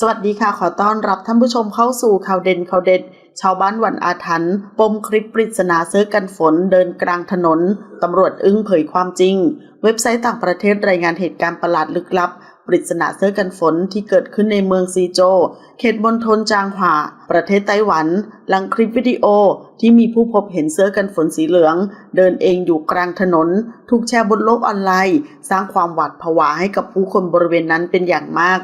สวัสดีค่ะ ขอต้อนรับท่านผู้ชมเข้าสู่ข่าวเด่นข่าวเด็ด ชาวบ้านวันอาถรรพ์ปมคลิปปริศนาเสื้อกันฝนเดินกลางถนน ตำรวจอึ้งเผยความจริง เว็บไซต์ต่างประเทศรายงานเหตุการณ์ประหลาดลึกลับ ปริศนาเสื้อกันฝนที่เกิดขึ้นในเมืองซีโจ เขตมณฑลจางหวาประเทศไต้หวัน หลังคลิปวิดีโอที่มีผู้พบเห็นเสื้อกันฝนสีเหลือง เดินเองอยู่กลางถนน ถูกแชร์บนโลกออนไลน์ สร้างความหวาดผวาให้กับผู้คนบริเวณนั้นเป็นอย่างมาก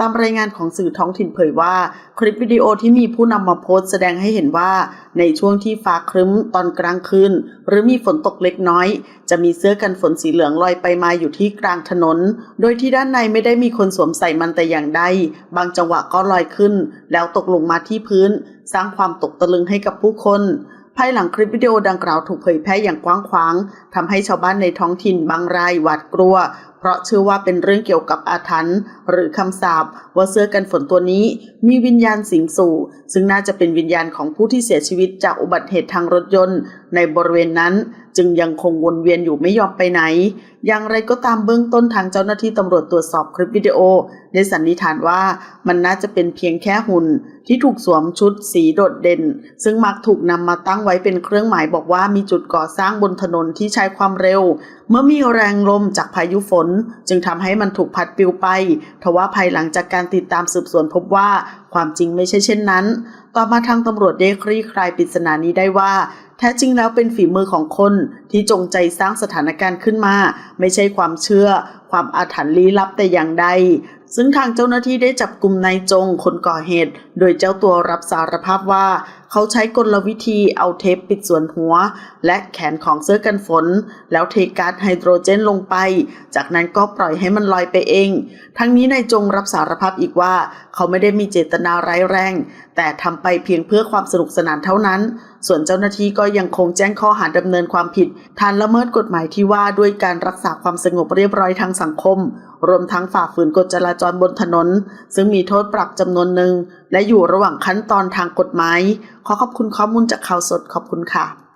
ตามรายงานของสื่อท้องถิ่นเผยว่า คลิปวิดีโอที่มีผู้นำมาโพสต์แสดงให้เห็นว่า ในช่วงที่ฟ้าครึ้มตอนกลางคืนหรือมีฝนตกเล็กน้อย จะมีเสื้อกันฝนสีเหลืองลอยไปมาอยู่ที่กลางถนน โดยที่ด้านในไม่ได้มีคนสวมใส่มันแต่อย่างใดบางจังหวะก็ลอยขึ้น แล้วตกลงมาที่พื้น สร้างความตกตะลึงให้กับผู้คน ภายหลังคลิปวิดีโอดังกล่าวถูกเผยแพร่อย่างกว้างขวางทำให้ชาวบ้านในท้องถิ่นบางรายหวาดกลัว เพราะเชื่อว่าเป็นเรื่องเกี่ยวกับอาถรรพ์หรือคำสาปว่าเสื้อกันฝนตัวนี้มีวิญญาณสิงสู่ ซึ่งน่าจะเป็นวิญญาณของผู้ที่เสียชีวิตจากอุบัติเหตุทางรถยนต์ ในบริเวณนั้น จึงยังคงวนเวียนอยู่ไม่ยอมไปไหน อย่างไรก็ตามเบื้องต้นทางเจ้าหน้าที่ตำรวจตรวจสอบคลิปวิดีโอ ได้สันนิษฐานว่ามันน่าจะเป็นเพียงแค่หุ่น ที่ถูกสวมชุดสีโดดเด่น ซึ่งมักถูกนำมาตั้งไว้เป็นเครื่องหมายบอกว่ามีจุดก่อสร้างบนถนนที่ใช้ความเร็ว เมื่อมีแรงลมจากพายุฝน จึงทำให้มันถูกพัดปลิวไป ทว่าภายหลังจากการติดตามสืบสวนพบว่าความจริงไม่ใช่เช่นนั้น ต่อมาทางตำรวจได้คลี่คลายปริศนานี้ได้ว่าแท้จริงแล้วเป็นฝีมือของคนที่จงใจสร้างสถานการณ์ขึ้นมาไม่ใช่ความเชื่อ ความอาถรรพ์ลี้ลับแต่อย่างใด ซึ่งทางเจ้าหน้าที่ได้จับกลุ่มนายจงคนก่อเหตุ โดยเจ้าตัวรับสารภาพว่า เขาใช้กลวิธีเอาเทปปิดส่วนหัว และแขนของเสื้อกันฝน แล้วเทก๊าซไฮโดรเจนลงไป จากนั้นก็ปล่อยให้มันลอยไปเอง ทั้งนี้นายจงรับสารภาพอีกว่า เขาไม่ได้มีเจตนาร้ายแรง แต่ทำไปเพียงเพื่อความสนุกสนานเท่านั้น ส่วนเจ้าหน้าที่ก็ยังคงแจ้งข้อหาดำเนินความผิดฐานละเมิดกฎหมายที่ว่าด้วยการรักษาความสงบเรียบร้อยทางสังคม รวมทั้งฝ่าฝืนกฎจราจรบนถนน ซึ่งมีโทษปรับจำนวนหนึ่ง และอยู่ระหว่างขั้นตอนทางกฎหมาย ขอขอบคุณข้อมูลจากข่าวสดขอบคุณค่ะ